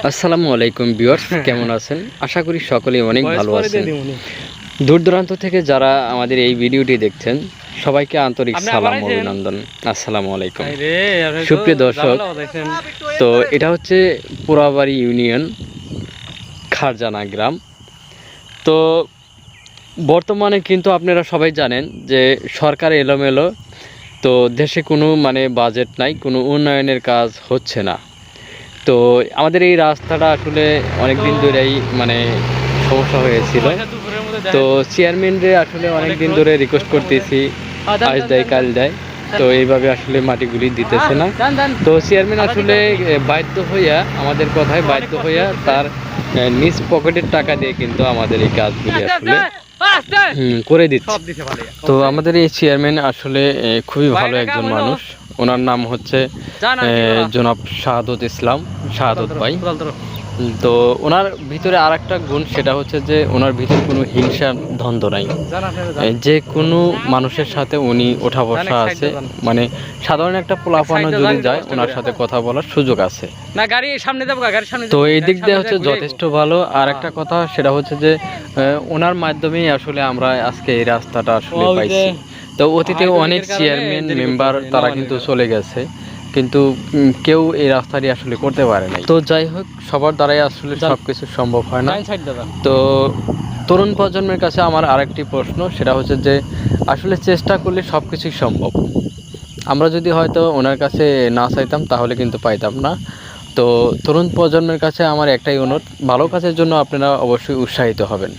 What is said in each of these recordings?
আসসালামু আলাইকুম ভিউয়ার্স কেমন আছেন? আশা করি সকলেই অনেক ভালো আছেন। দূর দূরান্ত থেকে যারা আমাদের এই ভিডিওটি দেখছেন সবাইকে আন্তরিক সালাম অভিনন্দন। আসসালামু আলাইকুম। সুপ্রিয় দর্শক, তো এটা হচ্ছে পোড়াবাড়ি ইউনিয়ন খারজানা গ্রাম। তো বর্তমানে কিন্তু আপনারা সবাই জানেন যে সরকার এলোমেলো তো দেশে কোনো মানে বাজেট নাই কোনো উন্নয়নের কাজ হচ্ছে না। তো আমাদের এই রাস্তাটা আসলে অনেক দিন ধরেই মানে সমস্যা হয়েছিল। তো। চেয়ারম্যানরে আসলে অনেক দিন ধরে রিকোয়েস্ট করতেছি আজ দেয় কাল দেয় তো এইভাবে আসলে মাটিগুলি দিতেছে না। তো চেয়ারম্যান আসলে বাধ্য হইয়া আমাদের কথায় বাধ্য হইয়া তার নিজ পকেটের টাকা দিয়ে কিন্তু আমাদের এই কাজগুলি আসলে করে দিচ্ছে। তো আমাদের এই চেয়ারম্যান আসলে খুবই ভালো একজন মানুষ। ওনার নাম হচ্ছে? জনাব শাহাদত ইসলাম শাহাদত ভাই। তো ওনার ভিতরে আর একটা গুণ সেটা হচ্ছে যে ওনার ভিতরে কোনো হিংসা দ্বন্দ্ব নাই। যে কোনো মানুষের সাথে উনি ওঠা বসা আছে। মানে সাধারণ একটা পোলাপানো যদি যায় ওনার সাথে কথা বলার সুযোগ আছে। না গাড়ি সামনে যাব গাড়ির সামনে তো এই দিক দিয়ে হচ্ছে যথেষ্ট ভালো। আর একটা কথা সেটা হচ্ছে যে ওনার মাধ্যমেই আসলে আমরা আজকে এই রাস্তাটা আসলে পাইছি। তো অতীতে অনেক চেয়ারম্যান মেম্বার তারা কিন্তু চলে গেছে। কিন্তু কেউ এই রাস্তাটি আসলে করতে পারে না তো যাই হোক সবার দ্বারাই আসলে। সব কিছু সম্ভব হয় না। তো তরুণ প্রজন্মের কাছে আমার আরেকটি প্রশ্ন সেটা হচ্ছে যে আসলে চেষ্টা করলে সব কিছুই সম্ভব। আমরা যদি হয়তো ওনার কাছে না চাইতাম তাহলে কিন্তু পাইতাম না। তো তরুণ প্রজন্মের কাছে আমার একটাই অনুরোধ ভালো কাজের জন্য আপনারা অবশ্যই উৎসাহিত হবেন।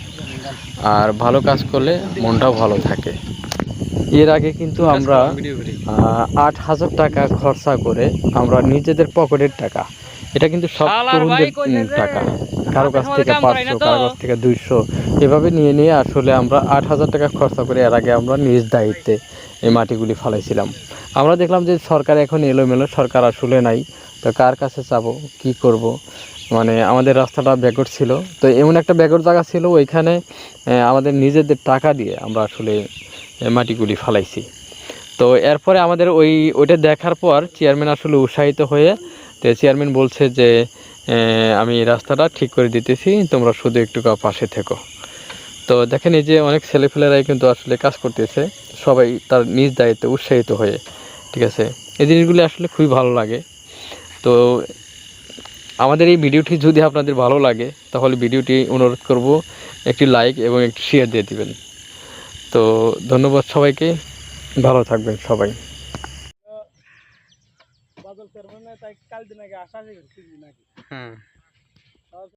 আর ভালো কাজ করলে মনটাও ভালো থাকে। এর আগে কিন্তু আমরা আট হাজার টাকা খরচা করে আমরা নিজেদের পকেটের টাকা এটা কিন্তু সব তরুণদের? টাকা। কারও কাছ থেকে পাঁচশো কারও কাছ থেকে দুইশো। এভাবে নিয়ে নিয়ে আসলে আমরা আট হাজার টাকা খরচা করে এর আগে আমরা নিজ দায়িত্বে এই মাটিগুলি ফালাইছিলাম। আমরা দেখলাম যে সরকার এখন এলোমেলো সরকার আসলে নাই। তো কার কাছে যাব কি করব? মানে আমাদের রাস্তাটা ব্যাকওয়ার্ড ছিল। তো এমন একটা ব্যাকওয়ার্ড জায়গা ছিল ওইখানে আমাদের নিজেদের টাকা দিয়ে আমরা আসলে মাটিগুলি ফালাইছি। তো এরপরে আমাদের ওই, ওইটা দেখার পর চেয়ারম্যান আসলে উৎসাহিত হয়ে, তো চেয়ারম্যান বলছে যে আমি রাস্তাটা ঠিক করে দিতেছি, তোমরা শুধু একটু পাশে থেকো। তো দেখেন এই যে অনেক ছেলেফেলেরাই কিন্তু আসলে কাজ করতেছে, সবাই তার নিজ দায়িত্বে উৎসাহিত হয়ে, ঠিক আছে? এই জিনিসগুলি আসলে খুবই ভালো লাগে। তো আমাদের এই ভিডিওটি যদি আপনাদের ভালো লাগে, তাহলে ভিডিওটি অনুরোধ করব, একটি লাইক এবং একটি শেয়ার দিয়ে দিবেন। তো ধন্যবাদ সবাইকে। ভালো থাকবেন সবাই। বাদল তাই কাল দিন আগে আসা আছে নাকি? হুম।